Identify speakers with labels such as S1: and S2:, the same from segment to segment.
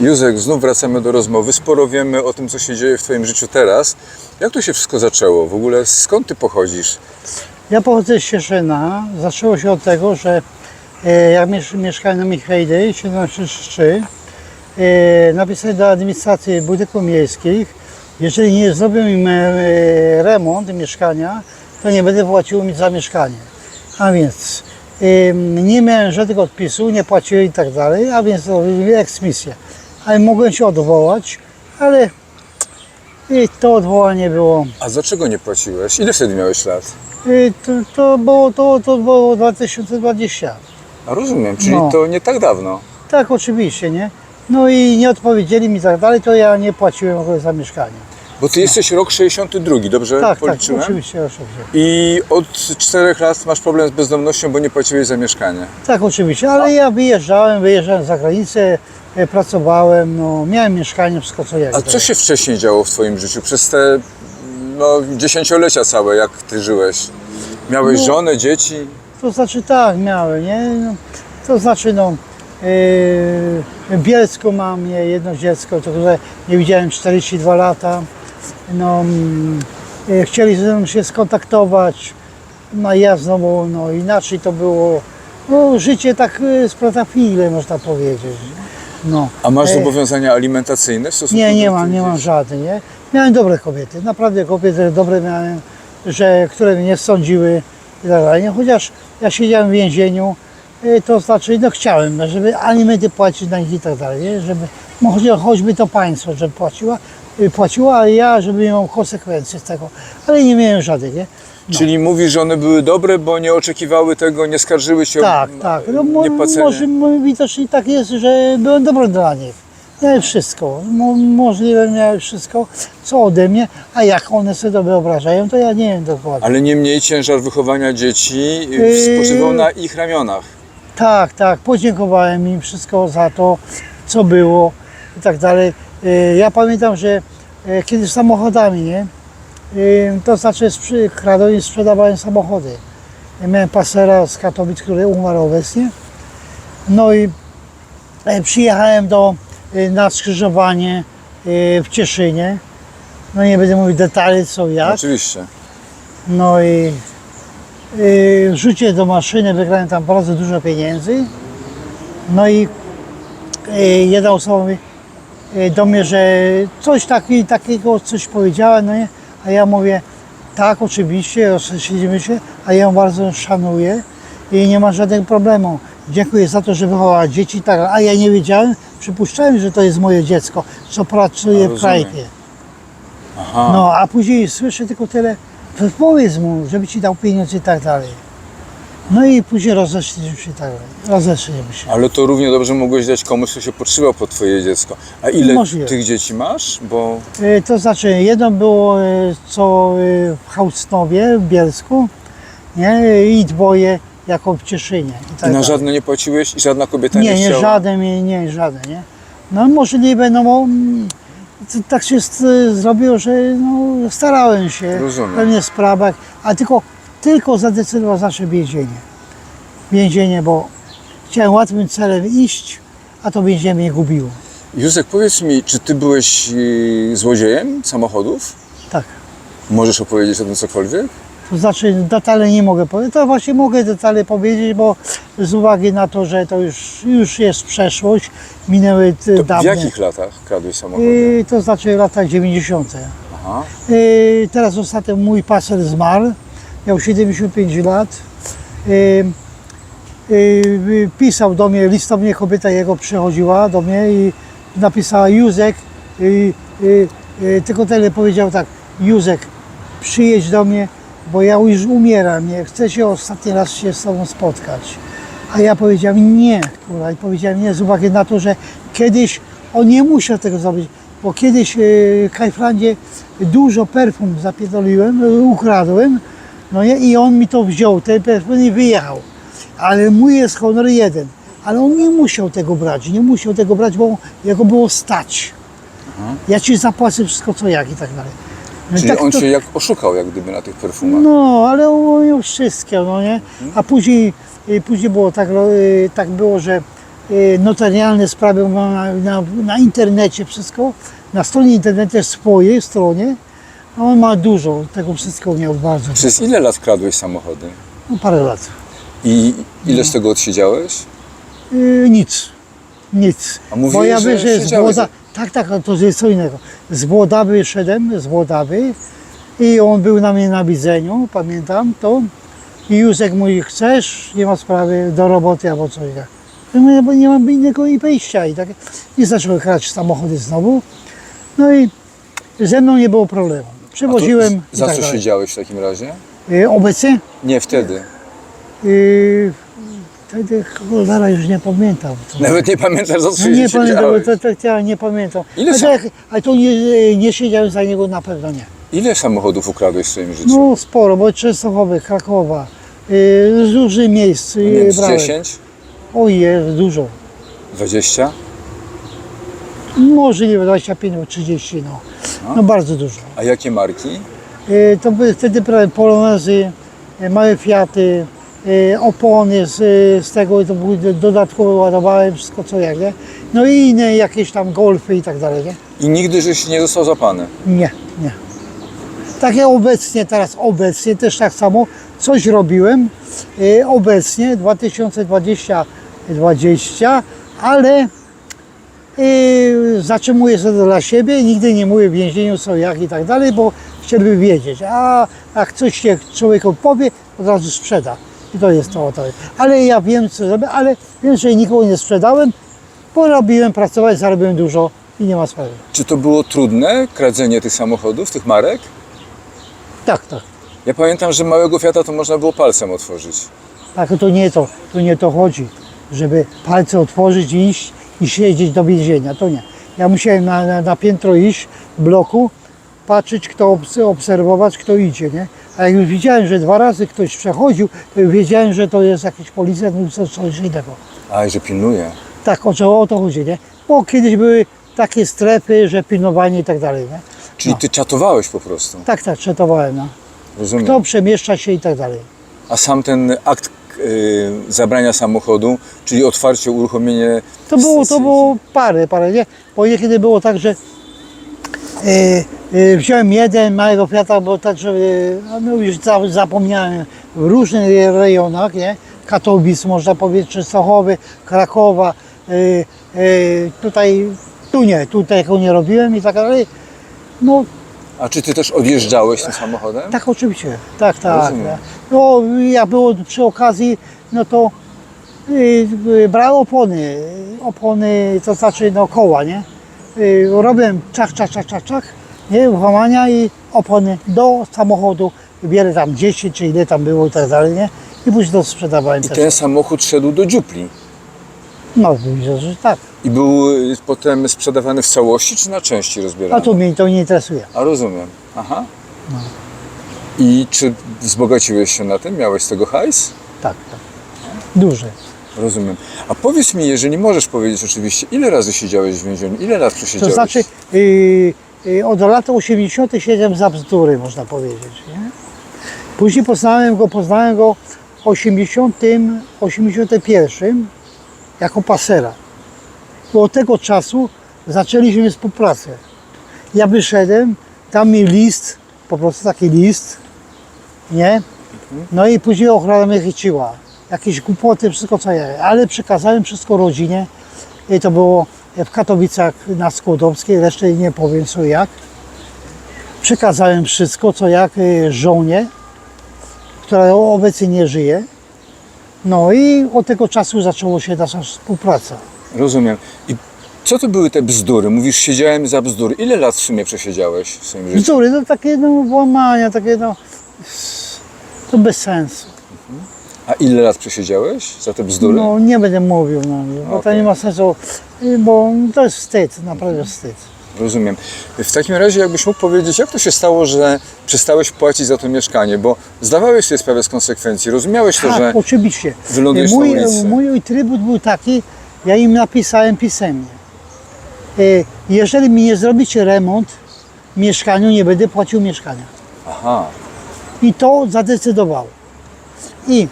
S1: Józek, znów wracamy do rozmowy. Sporo wiemy o tym, co się dzieje w Twoim życiu teraz. Jak to się wszystko zaczęło? W ogóle skąd Ty pochodzisz?
S2: Ja pochodzę z Cieszyna. Zaczęło się od tego, że e, miesz, mieszkałem na Michejdy 733, e, napisałem do administracji budynków miejskich, jeżeli nie zrobią im e, remont mieszkania, to nie będę płacił mi za mieszkanie. A więc e, nie miałem żadnego odpisu, nie płaciłem i tak dalej, a więc eksmisję. Ale mogłem się odwołać, ale i to odwołanie było
S1: A dlaczego nie płaciłeś? Ile wtedy miałeś lat?
S2: Y, To, to było to, to było 2020.
S1: A rozumiem, czyli
S2: No.
S1: to nie tak dawno.
S2: Tak, oczywiście, nie? No i nie odpowiedzieli mi i tak dalej, to ja nie płaciłem w ogóle za mieszkanie.
S1: Bo Ty jesteś rok 62, dobrze
S2: Tak, tak,
S1: policzyłem?
S2: oczywiście, oczywiście.
S1: I od czterech lat masz problem z bezdomnością, bo nie płaciłeś za mieszkanie.
S2: Tak, oczywiście, ale ja wyjeżdżałem, wyjeżdżałem za granicę, e, pracowałem, no, miałem mieszkanie, wszystko co jak.
S1: A co się wcześniej działo w Twoim życiu? Przez te no, dziesięciolecia całe, jak Ty żyłeś? Miałeś
S2: No.
S1: żonę, dzieci?
S2: To znaczy tak, miałem, nie? No, to znaczy no, yy, w Bielsku mam jedno dziecko, to które nie widziałem 42 lata. No, mm, yy, chcieli ze mną się skontaktować, no ja znowu, no inaczej to było, no życie tak yy, z profile można powiedzieć. No.
S1: A masz
S2: E,
S1: zobowiązania alimentacyjne w stosunku
S2: Nie, nie
S1: do
S2: mam, nie mam żadnych, nie? Miałem dobre kobiety, naprawdę kobiety dobre miałem, że, które mnie nie sądziły i tak dalej. Nie? Chociaż ja siedziałem w więzieniu, to znaczy, no chciałem, żeby alimenty płacić na nich i tak dalej, nie? Żeby, no, choć- choćby to państwo, żeby płaciła, y, płaciło, a ja, żeby miał konsekwencje z tego, ale nie miałem żadnych, nie?
S1: Czyli mówisz, że one były dobre, bo nie oczekiwały tego, nie skarżyły się
S2: Tak,
S1: o
S2: tak. No, mo, może mo- widocznie tak jest, że byłem dobry dla nich. Miałem wszystko. Mo, możliwe miałem wszystko, co ode mnie, a jak one sobie to wyobrażają, to ja nie wiem dokładnie.
S1: Ale niemniej ciężar wychowania dzieci y,
S2: Yy.
S1: spoczywał na ich ramionach.
S2: Tak, tak. Podziękowałem im wszystko za to, co było i tak dalej. E, Ja pamiętam, że e, kiedyś samochodami, nie? E, To znaczy kradłem i sprzedawałem samochody. Miałem pasera z Katowic, który umarł obecnie. No i przyjechałem do, na skrzyżowanie w Cieszynie. No nie będę mówił detali co jak.
S1: Oczywiście.
S2: No i y, wrzuciłem do maszyny, wygrałem tam bardzo dużo pieniędzy. No i y, jedna osoba mówi do mnie, że coś taki, takiego coś powiedziała, no nie? A ja mówię, tak oczywiście, rozsądzimy się, a ja ją bardzo szanuję i nie ma żadnego problemu. Dziękuję za to, że wychowała dzieci, i tak, a ja nie wiedziałem, przypuszczałem, że to jest moje dziecko, co pracuje w krajpie. No, a później słyszę tylko tyle, powiedz mu, żeby ci dał pieniądze i tak dalej. No i później rozeszliśmy się tak. Rozeszliśmy się.
S1: Ale to równie dobrze mogłeś dać komuś, kto się podszywał pod Twoje dziecko. A ile
S2: Możliwe.
S1: tych dzieci masz? Bo
S2: E, To znaczy, jedno było e, co e, w Hałcnowie, w Bielsku, nie? i dwoje jako w Cieszynie. I tak
S1: na
S2: dalej.
S1: żadne nie płaciłeś i żadna kobieta nie,
S2: Nie, nie,
S1: chciała?
S2: żaden, nie, nie, żaden, nie. No możliwe, no bo mm, to tak się zrobiło, że no, starałem się
S1: Rozumiem.
S2: w pewnych sprawach, a tylko, tylko zadecydował zawsze więzienie. Więzienie, bo chciałem łatwym celem iść, a to więzienie mnie gubiło.
S1: Józek, powiedz mi, czy Ty byłeś y, złodziejem samochodów?
S2: Tak.
S1: Możesz opowiedzieć o tym cokolwiek?
S2: To znaczy detale nie mogę powiedzieć. To właśnie mogę detale powiedzieć, bo z uwagi na to, że to już, już jest przeszłość, minęły
S1: To w
S2: dawne.
S1: jakich latach kradłeś samochody?
S2: Y, to znaczy w latach 90.
S1: Aha.
S2: Yy, Teraz ostatnio mój paser zmarł, miał 75 lat. Yy, Pisał do mnie, listownie kobieta jego przychodziła do mnie i napisała Józek, yy, yy, tylko tyle powiedział tak, Józek przyjedź do mnie, bo ja już umieram, nie chcę się ostatni raz się z tobą spotkać. A ja powiedziałem nie, kurwa, i powiedziałem nie z uwagi na to, że kiedyś on nie musiał tego zrobić, bo kiedyś w Kajfrandzie dużo perfum zapierdoliłem, e, ukradłem, no nie, i on mi to wziął, ten perfum i wyjechał. Ale mój jest honor jeden, ale on nie musiał tego brać, nie musiał tego brać, bo jego było stać. Ja ci zapłacę wszystko co jak i tak dalej. No
S1: Czyli
S2: tak
S1: on
S2: to-
S1: Cię jak oszukał jak gdyby na tych perfumach.
S2: no, ale on miał wszystkie, no nie? A później, y, później było tak, y, tak było, że y, notarialne sprawy na, na, na internecie wszystko, na stronie internetowej swojej stronie, a on ma dużo, tego wszystkiego miał bardzo.
S1: Przez ile lat kradłeś samochody?
S2: No, parę lat.
S1: I ile z tego odsiedziałeś?
S2: Y, nic. Nic.
S1: A mówiłeś,
S2: Bo ja
S1: że
S2: wyszedłem z
S1: siedziałeś
S2: Włoda... Tak, tak, ale to jest co innego. Z Włodawy szedłem, z Włodawy i on był na mnie na widzeniu, pamiętam to. I Józek mówi, chcesz, nie ma sprawy, do roboty albo coś. tak. Ja mówię, bo nie mam innego i wyjścia. I, tak, I zaczęły kraść samochody znowu. No i ze mną nie było problemu.
S1: A to
S2: Przewoziłem i
S1: Za
S2: tak
S1: co
S2: dalej.
S1: siedziałeś w takim razie?
S2: Y, Obecnie?
S1: Nie, wtedy.
S2: Y, Wtedy cholera już nie pamiętam.
S1: Nawet nie pamiętasz, za co
S2: No nie
S1: siedziałeś?
S2: pamiętam, bo to, to, ja nie pamiętam.
S1: Ile
S2: ale, tak, ale to nie, nie siedziałem za niego na pewno nie.
S1: Ile samochodów ukradłeś w swoim życiu?
S2: No sporo, bo Częstochowy, Krakowa, yy, z różnych miejsc
S1: nie
S2: yy,
S1: z
S2: brałem.
S1: 10?
S2: Oj, jest dużo.
S1: 20?
S2: Może nie wiem, 25 albo 30, no. No bardzo dużo.
S1: A jakie marki?
S2: Yy, to były wtedy polonezy, yy, małe Fiaty, yy, opony z, z tego, to były do- dodatkowo ładowałem wszystko co jak, nie? No i inne jakieś tam golfy i tak dalej, nie?
S1: I nigdy żeś nie został zapany.
S2: Nie, nie. Tak jak obecnie, teraz obecnie też tak samo coś robiłem. e, Obecnie 2020, 20, ale e, zatrzymuję sobie dla siebie, nigdy nie mówię w więzieniu co jak i tak dalej, bo chcieliby wiedzieć. A jak coś się człowieku powie, od razu sprzeda. I to jest to. to. Ale ja wiem co robię, ale wiem, że nikogo nie sprzedałem, bo robiłem, pracować, zarobiłem dużo i nie ma sprawy.
S1: Czy to było trudne, kradzenie tych samochodów, tych marek?
S2: Tak, tak.
S1: Ja pamiętam, że małego Fiata to można było palcem otworzyć.
S2: Tak, to nie to, to nie to chodzi, żeby palce otworzyć i iść i siedzieć do więzienia, to nie. Ja musiałem na, na, na piętro iść w bloku, patrzeć, kto obs- obserwować, kto idzie, nie? A jak już widziałem, że dwa razy ktoś przechodził, to już wiedziałem, że to jest jakiś policjant lub coś, coś innego.
S1: A, i że pilnuje.
S2: Tak, o, co- o to chodzi, nie? Bo kiedyś były takie strefy, że pilnowanie i tak dalej, nie?
S1: Czyli ty czatowałeś po prostu.
S2: Tak, tak, czytowałem, no.
S1: Rozumiem.
S2: Kto przemieszcza się i tak dalej.
S1: A sam ten akt zabrania samochodu, czyli otwarcie, uruchomienie.
S2: To było, to było parę, parę, nie? Bo niekiedy było tak, że e, e, wziąłem jeden małego Fiata, bo tak, że e, no już za, zapomniałem, w różnych rejonach, nie? Katowic, można powiedzieć, Częstochowy, Krakowa, tutaj, tu nie, tutaj tego nie robiłem i tak dalej. No
S1: A czy ty też odjeżdżałeś tym samochodem?
S2: tak oczywiście, tak, tak.
S1: Rozumiem.
S2: No jak było przy okazji, no to y, y, brałem opony, opony, to znaczy no koła, nie? Y, robiłem czach, czach, czach, czach, czach, nie? Włamania i opony do samochodu, bierę tam 10 czy ile tam było i tak dalej, nie? I później to sprzedawałem
S1: I
S2: też.
S1: ten samochód szedł do dziupli.
S2: No widzę, że tak.
S1: I był y, potem sprzedawany w całości, czy na części rozbierany?
S2: A to mnie to nie interesuje.
S1: A rozumiem. Aha. I czy wzbogaciłeś się na tym? Miałeś z tego hajs?
S2: Tak, tak. Duży.
S1: Rozumiem. A powiedz mi, jeżeli możesz powiedzieć oczywiście, ile razy siedziałeś w więzieniu? Ile lat
S2: To
S1: przesiedziałeś?
S2: znaczy yy, yy, od lat 80. siedziałem za bzdury, można powiedzieć. Nie? Później poznałem go, poznałem go w 80, 81 jako pasera. Od tego czasu zaczęliśmy współpracę. Ja wyszedłem, tam mi list, po prostu taki list, nie? No i później ochrona mnie chyciła. Jakieś głupoty, wszystko co ja, ale przekazałem wszystko rodzinie. I to było w Katowicach na Skłodowskiej, resztę nie powiem co jak. Przekazałem wszystko co jak y, żonie, która obecnie nie żyje. No i od tego czasu zaczęło się nasza współpraca.
S1: Rozumiem. I co to były te bzdury? Mówisz, siedziałem za bzdury. Ile lat w sumie przesiedziałeś w swoim życiu?
S2: Bzdury, to takie no, włamania, takie no, to bez sensu.
S1: A ile lat przesiedziałeś za te bzdury?
S2: No nie będę mówił, no, bo to
S1: Okej.
S2: nie ma sensu, bo to jest wstyd, naprawdę wstyd.
S1: Rozumiem. W takim razie, jakbyś mógł powiedzieć, jak to się stało, że przestałeś płacić za to mieszkanie? Bo zdawałeś sobie sprawę z konsekwencji, rozumiałeś to,
S2: Tak,
S1: że
S2: oczywiście.
S1: wylądujesz na
S2: mój,
S1: ulicy.
S2: mój trybut był taki, ja im napisałem pisemnie. E, Jeżeli mi nie zrobicie remont w mieszkaniu, nie będę płacił mieszkania.
S1: Aha,
S2: I to zadecydowało. I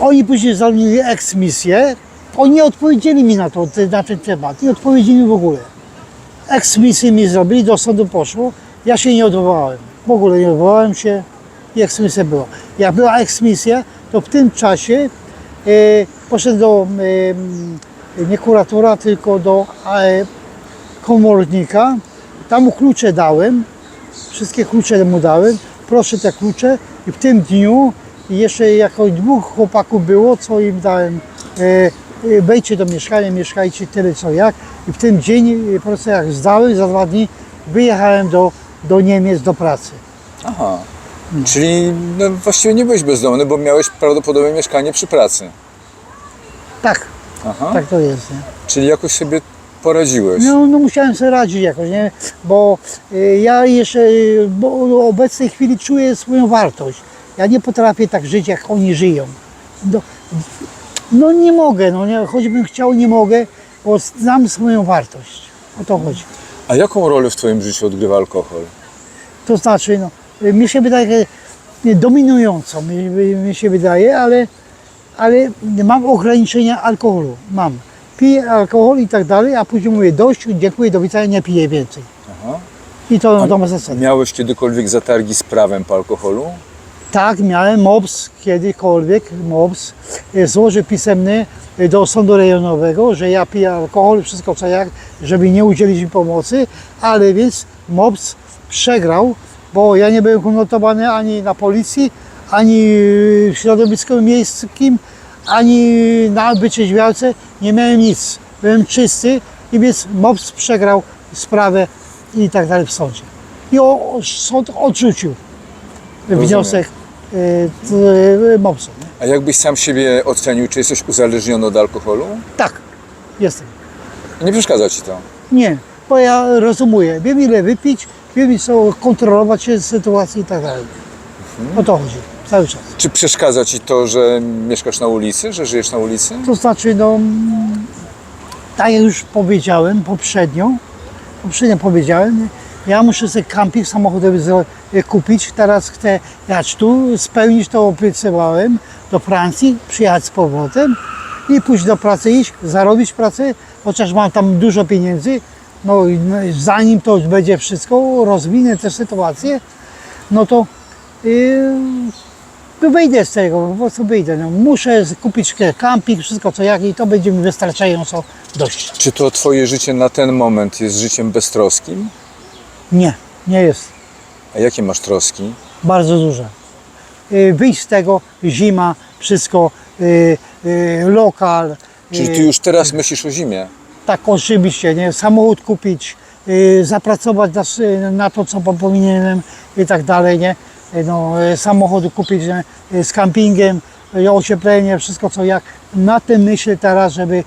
S2: oni później zrobili eksmisję oni nie odpowiedzieli mi na, to, na ten temat, nie odpowiedzieli mi w ogóle. Eksmisję mi zrobili, do sądu poszło, ja się nie odwołałem. W ogóle nie odwołałem się i eksmisja była. Jak była eksmisja, to w tym czasie poszedłem do nie kuratora, tylko do e, komornika. Tam mu klucze dałem, wszystkie klucze mu dałem. Proszę te klucze i w tym dniu jeszcze jako dwóch chłopaków było, co im dałem. E, e, wejdźcie do mieszkania, mieszkajcie tyle co jak. I w ten dzień, po prostu jak zdałem, za dwa dni wyjechałem do, do Niemiec do pracy.
S1: Aha. Czyli no, właściwie nie byłeś bezdomny, bo miałeś prawdopodobnie mieszkanie przy pracy.
S2: Tak,
S1: Aha.
S2: tak to jest. Nie?
S1: Czyli jakoś sobie poradziłeś.
S2: No, no musiałem sobie radzić jakoś, nie? bo y, ja jeszcze y, bo w obecnej chwili czuję swoją wartość. Ja nie potrafię tak żyć, jak oni żyją. No, no nie mogę, no nie, choćbym chciał, nie mogę, bo znam swoją wartość. O to chodzi.
S1: A jaką rolę w Twoim życiu odgrywa alkohol?
S2: To znaczy, no, y, mi się wydaje nie, dominująco, mi, mi- mi się wydaje, ale, ale mam ograniczenia alkoholu, mam. Piję alkohol i tak dalej, a później mówię dość, dziękuję, do widzenia, nie piję więcej.
S1: Aha.
S2: I to, ma zasadę.
S1: Miałeś kiedykolwiek zatargi z prawem po alkoholu?
S2: Tak, miałem MOPS kiedykolwiek, MOPS, e, złożył pisemny e, do sądu rejonowego, że ja piję alkohol, wszystko co jak, żeby nie udzielić mi pomocy, ale więc MOPS przegrał, bo ja nie byłem konotowany ani na policji, ani w środowisku miejskim, ani na wyczeźwiałce, nie miałem nic. Byłem czysty i więc MOPS przegrał sprawę i tak dalej w sądzie. I o, sąd odrzucił wniosek e, t- MOPS-u.
S1: A jakbyś sam siebie ocenił, czy jesteś uzależniony od alkoholu?
S2: Tak, jestem.
S1: Nie przeszkadza Ci to.
S2: Nie, bo ja rozumuję. Wiem ile wypić, wiem co kontrolować się z sytuacji i tak dalej. O to chodzi cały czas.
S1: Czy przeszkadza Ci to, że mieszkasz na ulicy, że żyjesz na ulicy?
S2: To znaczy, no, tak jak już powiedziałem poprzednio, poprzednio powiedziałem, ja muszę sobie camping samochodowy kupić. Teraz chcę jechać tu, spełnić to obiecywałem do Francji, przyjechać z powrotem i pójść do pracy, iść, zarobić pracę, chociaż mam tam dużo pieniędzy. No, zanim to już będzie wszystko, rozwinę tę sytuację, no to yy, no wyjdę z tego, po prostu wyjdę. No, muszę kupić camping, wszystko co jak i to będzie mi wystarczająco dość.
S1: Czy to Twoje życie na ten moment jest życiem beztroskim?
S2: Nie, nie jest.
S1: A jakie masz troski?
S2: Bardzo duże. Y, Wyjść z tego, zima, wszystko, y, y, lokal.
S1: Czyli Ty już teraz myślisz o zimie?
S2: Tak oczywiście, nie? samochód kupić, zapracować na, na to, co po- powinienem i tak dalej, nie? No, y, samochód kupić? Y, z campingiem, y, ocieplenie, wszystko co jak. Na tym myślę teraz, żeby.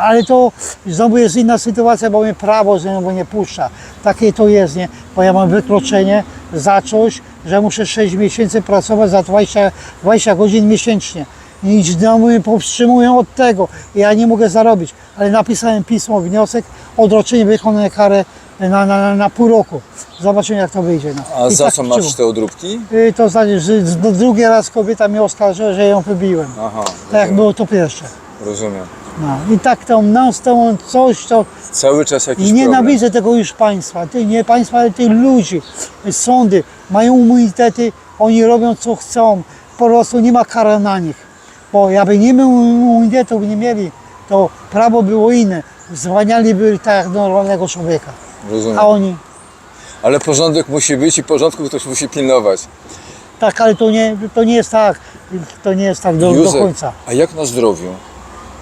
S2: Ale to znowu jest inna sytuacja, bo mnie prawo znowu nie puszcza. Takie to jest, nie? Bo ja mam wykroczenie za coś, że muszę 6 miesięcy pracować za 20, 20 godzin miesięcznie. I znowu mnie powstrzymują od tego. Ja nie mogę zarobić. Ale napisałem pismo, wniosek, odroczenie wykonania kary na, na, na, pół roku. Zobaczymy jak to wyjdzie. No.
S1: A
S2: I
S1: za
S2: tak
S1: co masz te odróbki?
S2: Y, To znaczy, że drugi raz kobieta mnie oskarżyła, że ją wybiłem.
S1: Aha,
S2: Tak jak
S1: rozumiem.
S2: było to pierwsze.
S1: rozumiem.
S2: No. I tak to non stop coś, to
S1: Cały czas jakiś
S2: i
S1: problem.
S2: nienawidzę tego już państwa. Ty, nie państwa, ale tych ludzi. Sądy mają immunitety, oni robią co chcą. Po prostu nie ma kary na nich. Bo jakby nie miał immunitetu, nie mieli, to prawo było inne. Zwalnialiby tak jak normalnego człowieka.
S1: Rozumiem.
S2: A oni,
S1: Ale porządek musi być i porządku ktoś musi pilnować.
S2: tak, ale to nie, to nie jest tak. To nie jest tak do, do
S1: Józef,
S2: końca.
S1: a jak na zdrowiu?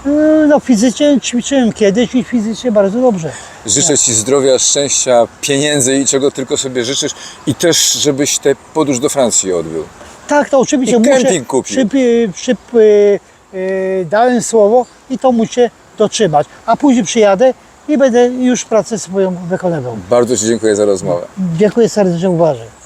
S2: Yy, No fizycznie ćwiczyłem kiedyś i fizycznie bardzo dobrze.
S1: Życzę Ci zdrowia, szczęścia, pieniędzy i czego tylko sobie życzysz. I też, żebyś tę podróż do Francji odbył.
S2: Tak, to oczywiście
S1: I
S2: muszę.
S1: kemping kupił.
S2: Przy, przy, przy, yy, dałem słowo i to muszę dotrzymać. A później przyjadę i będę już pracę swoją wykonywał.
S1: Bardzo Ci dziękuję za rozmowę.
S2: Dziękuję serdecznie, uważaj.